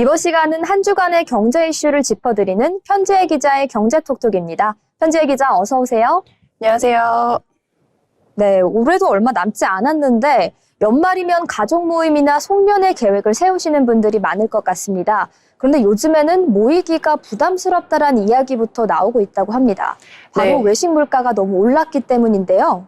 이번 시간은 한 주간의 경제 이슈를 짚어드리는 편지의 기자의 경제톡톡입니다. 편지의 기자 어서 오세요. 안녕하세요. 네, 올해도 얼마 남지 않았는데 연말이면 가족 모임이나 송년회 계획을 세우시는 분들이 많을 것 같습니다. 그런데 요즘에는 모이기가 부담스럽다란 이야기부터 나오고 있다고 합니다. 바로 네. 외식 물가가 너무 올랐기 때문인데요.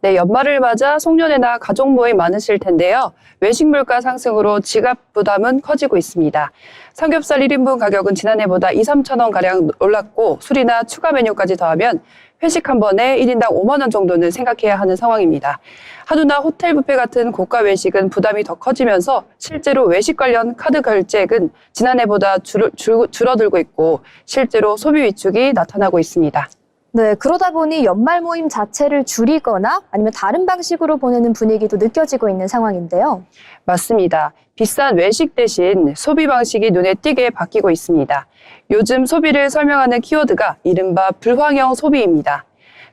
네, 연말을 맞아 송년회나 가족 모임 많으실 텐데요. 외식 물가 상승으로 지갑 부담은 커지고 있습니다. 삼겹살 1인분 가격은 지난해보다 2, 3천 원 가량 올랐고 술이나 추가 메뉴까지 더하면 회식 한 번에 1인당 5만 원 정도는 생각해야 하는 상황입니다. 한우나 호텔 뷔페 같은 고가 외식은 부담이 더 커지면서 실제로 외식 관련 카드 결제액은 지난해보다 줄, 줄, 줄어들고 있고 실제로 소비 위축이 나타나고 있습니다. 네, 그러다 보니 연말 모임 자체를 줄이거나 아니면 다른 방식으로 보내는 분위기도 느껴지고 있는 상황인데요. 맞습니다. 비싼 외식 대신 소비 방식이 눈에 띄게 바뀌고 있습니다. 요즘 소비를 설명하는 키워드가 이른바 불황형 소비입니다.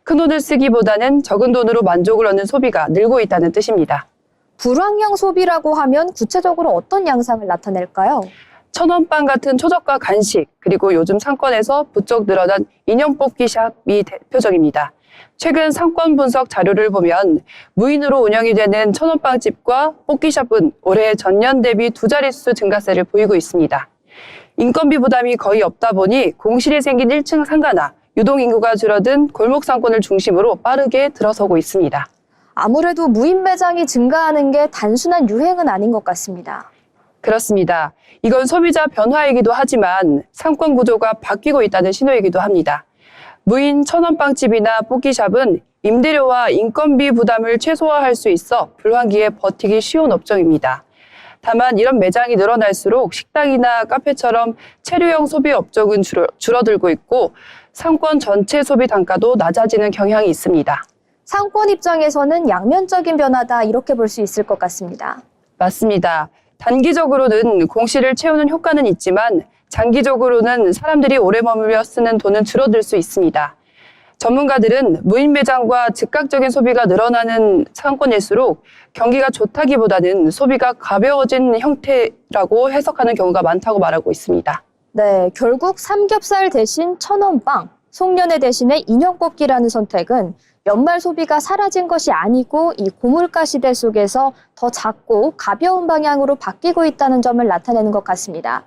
큰 돈을 쓰기보다는 적은 돈으로 만족을 얻는 소비가 늘고 있다는 뜻입니다. 불황형 소비라고 하면 구체적으로 어떤 양상을 나타낼까요? 천원빵 같은 초저가 간식, 그리고 요즘 상권에서 부쩍 늘어난 인형 뽑기 샵이 대표적입니다. 최근 상권 분석 자료를 보면 무인으로 운영이 되는 천원빵집과 뽑기샵은 올해 전년 대비 두 자릿수 증가세를 보이고 있습니다. 인건비 부담이 거의 없다 보니 공실이 생긴 1층 상가나 유동인구가 줄어든 골목 상권을 중심으로 빠르게 들어서고 있습니다. 아무래도 무인 매장이 증가하는 게 단순한 유행은 아닌 것 같습니다. 그렇습니다. 이건 소비자 변화이기도 하지만 상권 구조가 바뀌고 있다는 신호이기도 합니다. 무인 천원빵집이나 뽑기샵은 임대료와 인건비 부담을 최소화할 수 있어 불황기에 버티기 쉬운 업종입니다. 다만 이런 매장이 늘어날수록 식당이나 카페처럼 체류형 소비 업종은 줄어, 줄어들고 있고 상권 전체 소비 단가도 낮아지는 경향이 있습니다. 상권 입장에서는 양면적인 변화다 이렇게 볼 수 있을 것 같습니다. 맞습니다. 단기적으로는 공실을 채우는 효과는 있지만 장기적으로는 사람들이 오래 머물며 쓰는 돈은 줄어들 수 있습니다. 전문가들은 무인 매장과 즉각적인 소비가 늘어나는 상권일수록 경기가 좋다기보다는 소비가 가벼워진 형태라고 해석하는 경우가 많다고 말하고 있습니다. 네, 결국 삼겹살 대신 천원빵, 송년회 대신에 인형 뽑기라는 선택은 연말 소비가 사라진 것이 아니고 이 고물가 시대 속에서 더 작고 가벼운 방향으로 바뀌고 있다는 점을 나타내는 것 같습니다.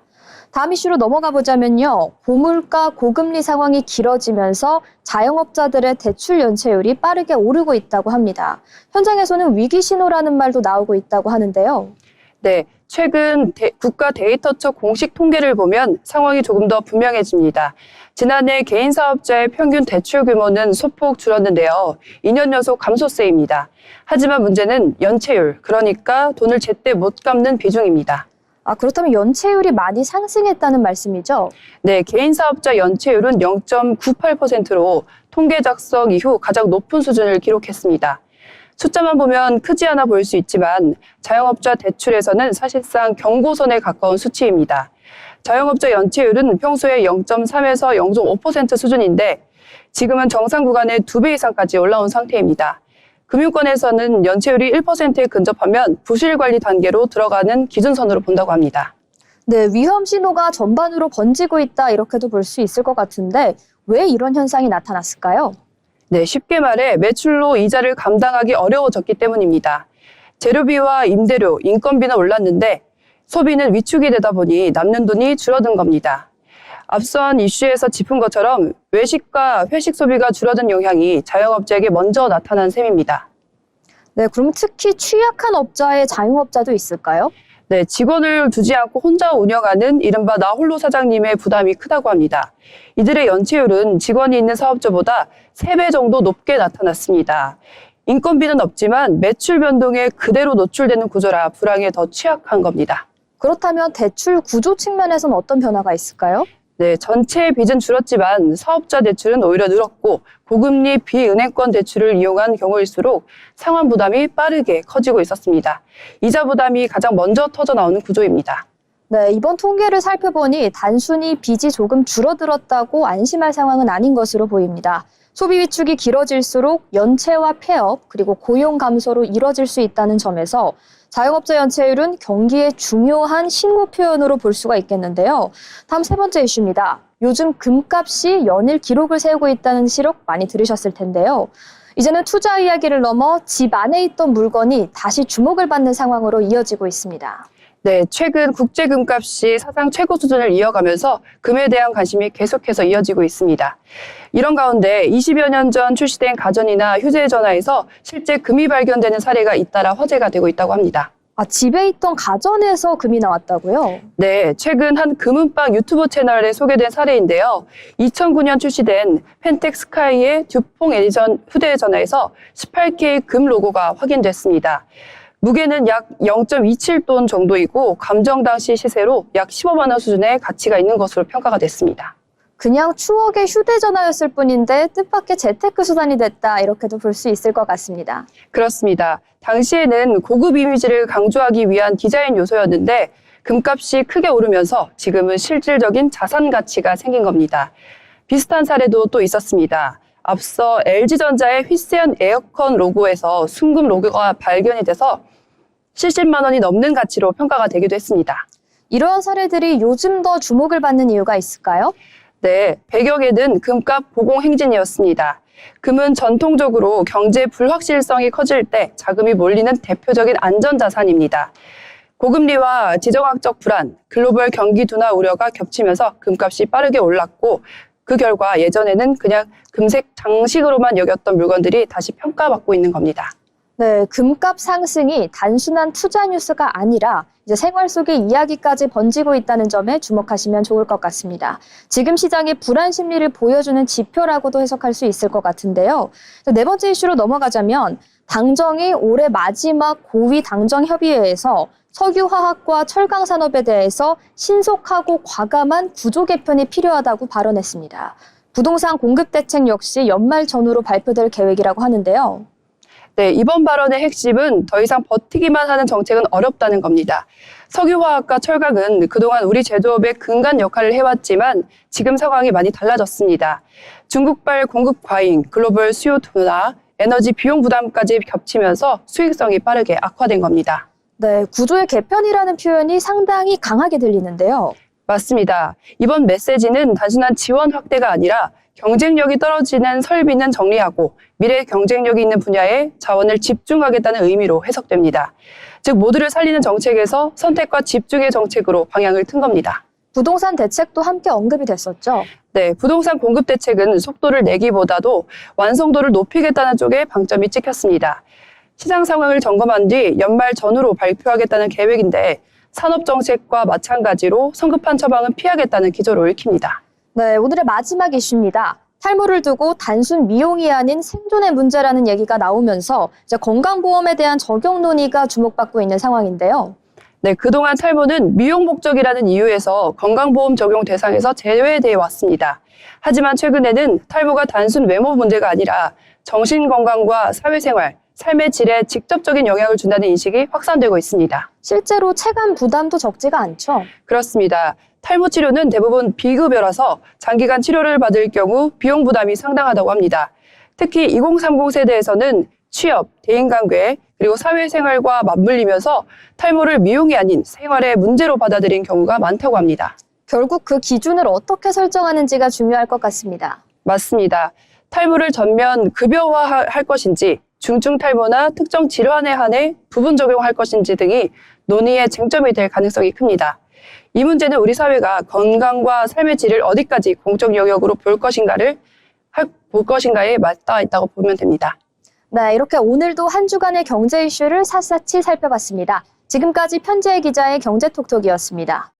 다음 이슈로 넘어가 보자면요. 고물가, 고금리 상황이 길어지면서 자영업자들의 대출 연체율이 빠르게 오르고 있다고 합니다. 현장에서는 위기 신호라는 말도 나오고 있다고 하는데요. 네, 최근 데- 국가 데이터처 공식 통계를 보면 상황이 조금 더 분명해집니다. 지난해 개인 사업자의 평균 대출 규모는 소폭 줄었는데요. 2년 연속 감소세입니다. 하지만 문제는 연체율, 그러니까 돈을 제때 못 갚는 비중입니다. 아, 그렇다면 연체율이 많이 상승했다는 말씀이죠? 네, 개인 사업자 연체율은 0.98%로 통계 작성 이후 가장 높은 수준을 기록했습니다. 숫자만 보면 크지 않아 보일 수 있지만 자영업자 대출에서는 사실상 경고선에 가까운 수치입니다. 자영업자 연체율은 평소에 0.3에서 0.5% 수준인데 지금은 정상 구간의 두배 이상까지 올라온 상태입니다. 금융권에서는 연체율이 1%에 근접하면 부실 관리 단계로 들어가는 기준선으로 본다고 합니다. 네, 위험 신호가 전반으로 번지고 있다 이렇게도 볼 수 있을 것 같은데 왜 이런 현상이 나타났을까요? 네, 쉽게 말해 매출로 이자를 감당하기 어려워졌기 때문입니다. 재료비와 임대료, 인건비는 올랐는데 소비는 위축이 되다 보니 남는 돈이 줄어든 겁니다. 앞선 이슈에서 짚은 것처럼 외식과 회식 소비가 줄어든 영향이 자영업자에게 먼저 나타난 셈입니다. 네, 그럼 특히 취약한 업자의 자영업자도 있을까요? 네, 직원을 두지 않고 혼자 운영하는 이른바 나홀로 사장님의 부담이 크다고 합니다. 이들의 연체율은 직원이 있는 사업자보다 3배 정도 높게 나타났습니다. 인건비는 없지만 매출 변동에 그대로 노출되는 구조라 불황에 더 취약한 겁니다. 그렇다면 대출 구조 측면에서는 어떤 변화가 있을까요? 네, 전체 빚은 줄었지만 사업자 대출은 오히려 늘었고 고금리 비은행권 대출을 이용한 경우일수록 상환 부담이 빠르게 커지고 있었습니다. 이자 부담이 가장 먼저 터져 나오는 구조입니다. 네, 이번 통계를 살펴보니 단순히 빚이 조금 줄어들었다고 안심할 상황은 아닌 것으로 보입니다. 소비 위축이 길어질수록 연체와 폐업 그리고 고용 감소로 이뤄질 수 있다는 점에서 자영업자 연체율은 경기의 중요한 신고 표현으로 볼 수가 있겠는데요. 다음 세 번째 이슈입니다. 요즘 금값이 연일 기록을 세우고 있다는 시록 많이 들으셨을 텐데요. 이제는 투자 이야기를 넘어 집 안에 있던 물건이 다시 주목을 받는 상황으로 이어지고 있습니다. 네, 최근 국제 금값이 사상 최고 수준을 이어가면서 금에 대한 관심이 계속해서 이어지고 있습니다. 이런 가운데 20여 년 전 출시된 가전이나 휴대 전화에서 실제 금이 발견되는 사례가 잇따라 화제가 되고 있다고 합니다. 아, 집에 있던 가전에서 금이 나왔다고요? 네, 최근 한 금은방 유튜브 채널에 소개된 사례인데요. 2009년 출시된 펜텍 스카이의 듀퐁 에디션 휴대전화에서 18K 금 로고가 확인됐습니다. 무게는 약 0.27톤 정도이고 감정 당시 시세로 약 15만 원 수준의 가치가 있는 것으로 평가가 됐습니다. 그냥 추억의 휴대전화였을 뿐인데 뜻밖의 재테크 수단이 됐다 이렇게도 볼 수 있을 것 같습니다. 그렇습니다. 당시에는 고급 이미지를 강조하기 위한 디자인 요소였는데 금값이 크게 오르면서 지금은 실질적인 자산 가치가 생긴 겁니다. 비슷한 사례도 또 있었습니다. 앞서 LG전자의 휘세연 에어컨 로고에서 순금 로고가 발견이 돼서 70만 원이 넘는 가치로 평가가 되기도 했습니다. 이러한 사례들이 요즘 더 주목을 받는 이유가 있을까요? 네, 배경에는 금값 보공 행진이었습니다. 금은 전통적으로 경제 불확실성이 커질 때 자금이 몰리는 대표적인 안전자산입니다. 고금리와 지정학적 불안, 글로벌 경기 둔화 우려가 겹치면서 금값이 빠르게 올랐고 그 결과 예전에는 그냥 금색 장식으로만 여겼던 물건들이 다시 평가받고 있는 겁니다. 네, 금값 상승이 단순한 투자 뉴스가 아니라 이제 생활 속의 이야기까지 번지고 있다는 점에 주목하시면 좋을 것 같습니다. 지금 시장의 불안 심리를 보여주는 지표라고도 해석할 수 있을 것 같은데요. 네 번째 이슈로 넘어가자면 당정이 올해 마지막 고위 당정 협의회에서 석유화학과 철강 산업에 대해서 신속하고 과감한 구조 개편이 필요하다고 발언했습니다. 부동산 공급 대책 역시 연말 전후로 발표될 계획이라고 하는데요. 네, 이번 발언의 핵심은 더 이상 버티기만 하는 정책은 어렵다는 겁니다. 석유화학과 철강은 그동안 우리 제조업의 근간 역할을 해왔지만 지금 상황이 많이 달라졌습니다. 중국발 공급 과잉, 글로벌 수요 둔화, 에너지 비용 부담까지 겹치면서 수익성이 빠르게 악화된 겁니다. 네, 구조의 개편이라는 표현이 상당히 강하게 들리는데요. 맞습니다. 이번 메시지는 단순한 지원 확대가 아니라 경쟁력이 떨어지는 설비는 정리하고 미래 경쟁력이 있는 분야에 자원을 집중하겠다는 의미로 해석됩니다. 즉 모두를 살리는 정책에서 선택과 집중의 정책으로 방향을 튼 겁니다. 부동산 대책도 함께 언급이 됐었죠. 네, 부동산 공급 대책은 속도를 내기보다도 완성도를 높이겠다는 쪽에 방점이 찍혔습니다. 시장 상황을 점검한 뒤 연말 전후로 발표하겠다는 계획인데 산업 정책과 마찬가지로 성급한 처방은 피하겠다는 기조로 읽힙니다. 네, 오늘의 마지막 이슈입니다. 탈모를 두고 단순 미용이 아닌 생존의 문제라는 얘기가 나오면서 이제 건강보험에 대한 적용 논의가 주목받고 있는 상황인데요. 네, 그동안 탈모는 미용 목적이라는 이유에서 건강보험 적용 대상에서 제외되어 왔습니다. 하지만 최근에는 탈모가 단순 외모 문제가 아니라 정신 건강과 사회생활, 삶의 질에 직접적인 영향을 준다는 인식이 확산되고 있습니다. 실제로 체감 부담도 적지가 않죠. 그렇습니다. 탈모 치료는 대부분 비급여라서 장기간 치료를 받을 경우 비용 부담이 상당하다고 합니다. 특히 2030 세대에서는 취업, 대인관계, 그리고 사회생활과 맞물리면서 탈모를 미용이 아닌 생활의 문제로 받아들인 경우가 많다고 합니다. 결국 그 기준을 어떻게 설정하는지가 중요할 것 같습니다. 맞습니다. 탈모를 전면 급여화할 것인지, 중증 탈모나 특정 질환에 한해 부분 적용할 것인지 등이 논의의 쟁점이 될 가능성이 큽니다. 이 문제는 우리 사회가 건강과 삶의 질을 어디까지 공적 영역으로 볼 것인가를 할- 볼 것인가에 맞닿아 있다고 보면 됩니다. 네, 이렇게 오늘도 한 주간의 경제 이슈를 샅샅이 살펴봤습니다. 지금까지 편지의 기자의 경제톡톡이었습니다.